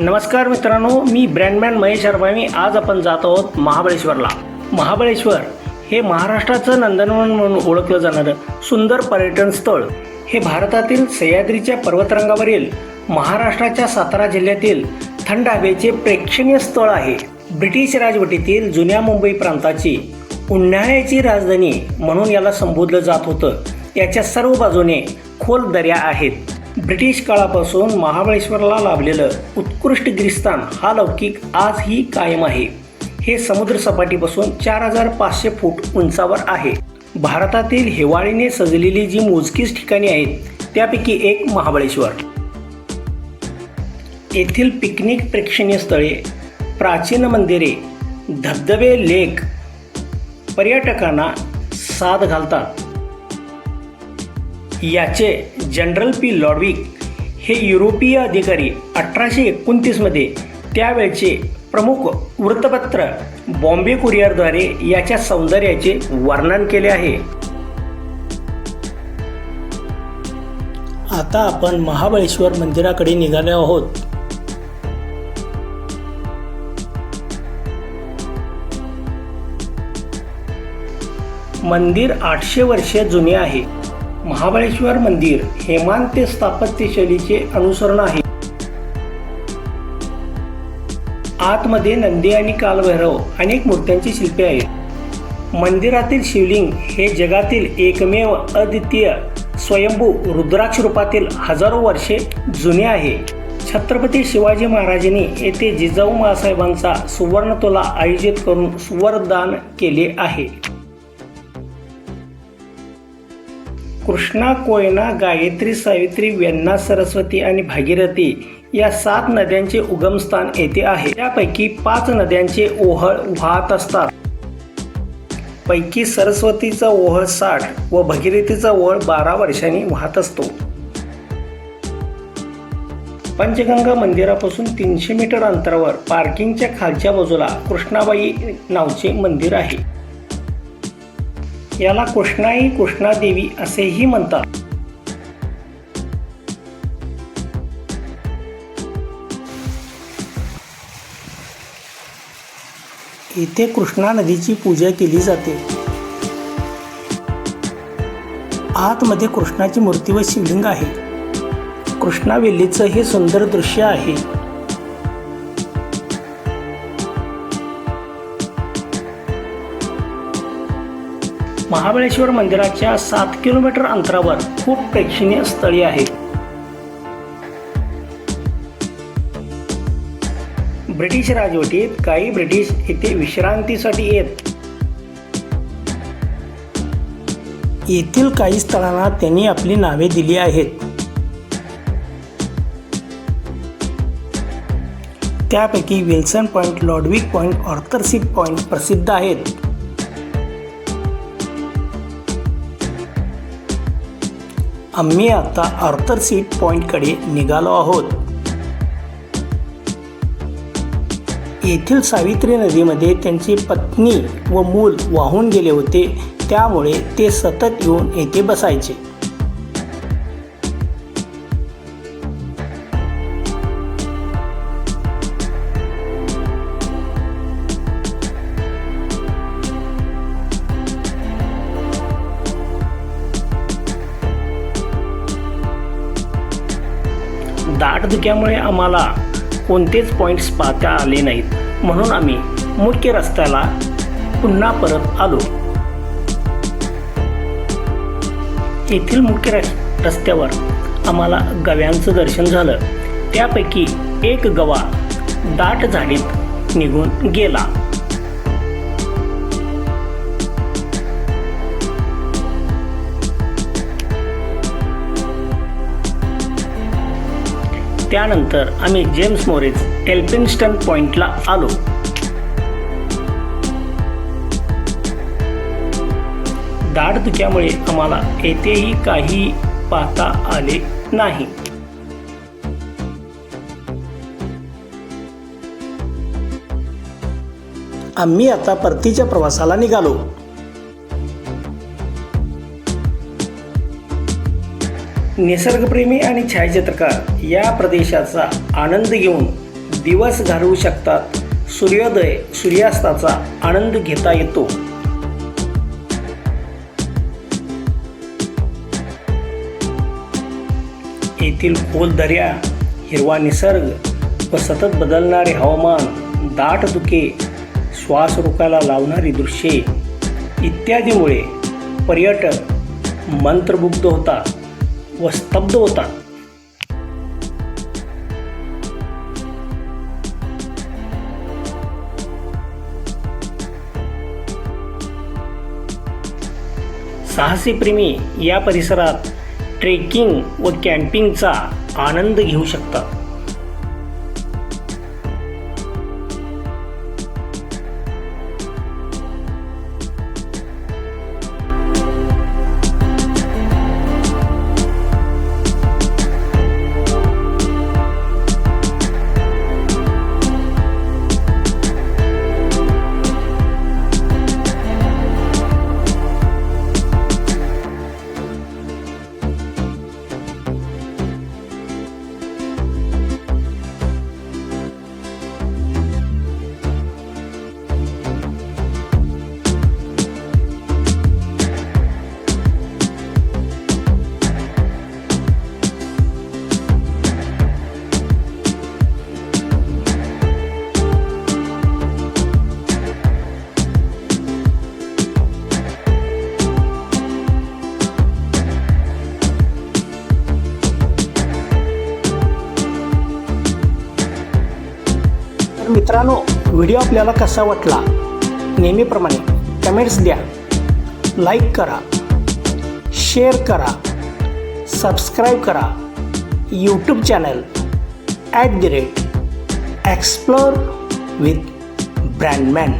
नमस्कार मित्रांनो मी ब्रँडमॅन महेश अरबामी आज आपण जात आहोत महाबळेश्वरला. महाबळेश्वर हे महाराष्ट्राचं नंदनवन म्हणून ओळखलं जाणारं सुंदर पर्यटन स्थळ. हे भारतातील सह्याद्रीच्या पर्वतरंगावरील महाराष्ट्राच्या सातारा जिल्ह्यातील थंड हवेचे प्रेक्षणीय स्थळ आहे. ब्रिटिश राजवटीतील जुन्या मुंबई प्रांताची उन्हाळ्याची राजधानी म्हणून याला संबोधलं जात होतं. याच्या सर्व बाजूने खोल दऱ्या आहेत. ब्रिटिश काळापासून महाबळेश्वरला लाभलेलं उत्कृष्ट गिरिस्तान हा लौकिक आजही कायम आहे. हे समुद्र सपाटीपासून चार हजार पाचशे फूट उंचावर आहे. भारतातील हिवाळीने सजलेली जी मोजकीच ठिकाणे आहेत त्यापैकी एक महाबळेश्वर. येथील पिकनिक प्रेक्षणीय स्थळे प्राचीन मंदिरे धबधबे लेक पर्यटकांना साथ घालतात. याचे जनरल पी लॉडविक हे युरोपीय अधिकारी अठराशे एकोणतीसमध्ये त्यावेळचे प्रमुख वृत्तपत्र बॉम्बे कुरिअरद्वारे याच्या सौंदर्याचे वर्णन केले आहे. आता आपण महाबळेश्वर मंदिराकडे निघालो आहोत. मंदिर आठशे वर्षे जुने आहे. महाबळेश्वर मंदिर हेमांत स्थापत्य शैलीचे अनुसरण आहे. आतमध्ये नंदी आणि कालभैरव अनेक मूर्त्यांची शिल्पे आहेत. मंदिरातील शिवलिंग हे जगातील एकमेव अद्वितीय स्वयंभू रुद्राक्ष रूपातील हजारो वर्षे जुने आहे. छत्रपती शिवाजी महाराजांनी येथे जिजाऊ मासाहेबांचा सुवर्णतोला आयोजित करून सुवर्णदान केले आहे. कृष्णा कोयना गायत्री सावित्री व्यन्ना सरस्वती आणि भागीरथी या सात नद्यांचे उगमस्थान येथे आहे. त्यापैकी पाच नद्यांचे ओहळ वाहत असतात. पैकी सरस्वतीचा ओहळ साठ व भगीरथीचा ओहळ बारा वर्षांनी वाहत असतो. पंचगंगा मंदिरापासून तीनशे मीटर अंतरावर पार्किंगच्या खालच्या बाजूला कृष्णाबाई नावचे मंदिर आहे. याला कृष्णाई कृष्णादेवी असेही म्हणतात. येथे कृष्णा नदीची पूजा केली जाते. आतमध्ये कृष्णाची मूर्ती व शिवलिंग आहे. कृष्णावेलीचं हे सुंदर दृश्य आहे. महाबळेश्वर मंदिराच्या सात किलोमीटर अंतरावर खूप प्रेक्षणीय स्थळी आहेत ब्रिटिश राजवटीत काही ब्रिटिश येथे विश्रांतीसाठी येत. येथील काही स्थळांना त्यांनी आपली नावे दिली आहेत. त्यापैकी Wilson point Lodwick point Arthur's seat point प्रसिद्ध आहेत. आम्ही आता आर्थर सीट पॉइंटकडे निघालो आहोत. येथील सावित्री नदीमध्ये त्यांची पत्नी व मूल वाहून गेले होते त्यामुळे ते सतत येऊन येथे बसायचे. दाट धुक्यामुळे आम्हाला कोणतेच पॉईंट्स पाहता आले नाहीत. म्हणून आम्ही मुख्य रस्त्याला पुन्हा परत आलो. येथील मुख्य रस्त्यावर आम्हाला गव्यांचं दर्शन झालं. त्यापैकी एक गवा दाट झाडीत निघून गेला. त्यानंतर आम्ही जेम्स मोरिस एल्फिन्स्टन पॉइंटला आलो. दाट धुक्यामुळे आम्हाला येथेही काही पाहता आले नाही. आम्ही आता परतीच्या प्रवासाला निघालो. निसर्गप्रेमी आणि छायाचित्रकार या प्रदेशाचा आनंद घेऊन दिवस घालवू शकतात. सूर्योदय सूर्यास्ताचा आनंद घेता येतो. येथील खोल दर्या हिरवा निसर्ग व सतत बदलणारे हवामान दाट दुखे श्वास रोखायला लावणारी दृश्ये इत्यादीमुळे पर्यटक मंत्रमुग्ध होतात. व स्तब्ध होतात. साहसी प्रेमी या परिसरात ट्रेकिंग व कॅम्पिंगचा आनंद घेऊ शकतात. मित्रांनो व्हिडिओ आपल्याला कसा वाटला? नेहमीप्रमाणे कमेंट्स द्या. लाईक करा. शेअर करा. सबस्क्राईब करा. YouTube channel at the rate explore with Brandman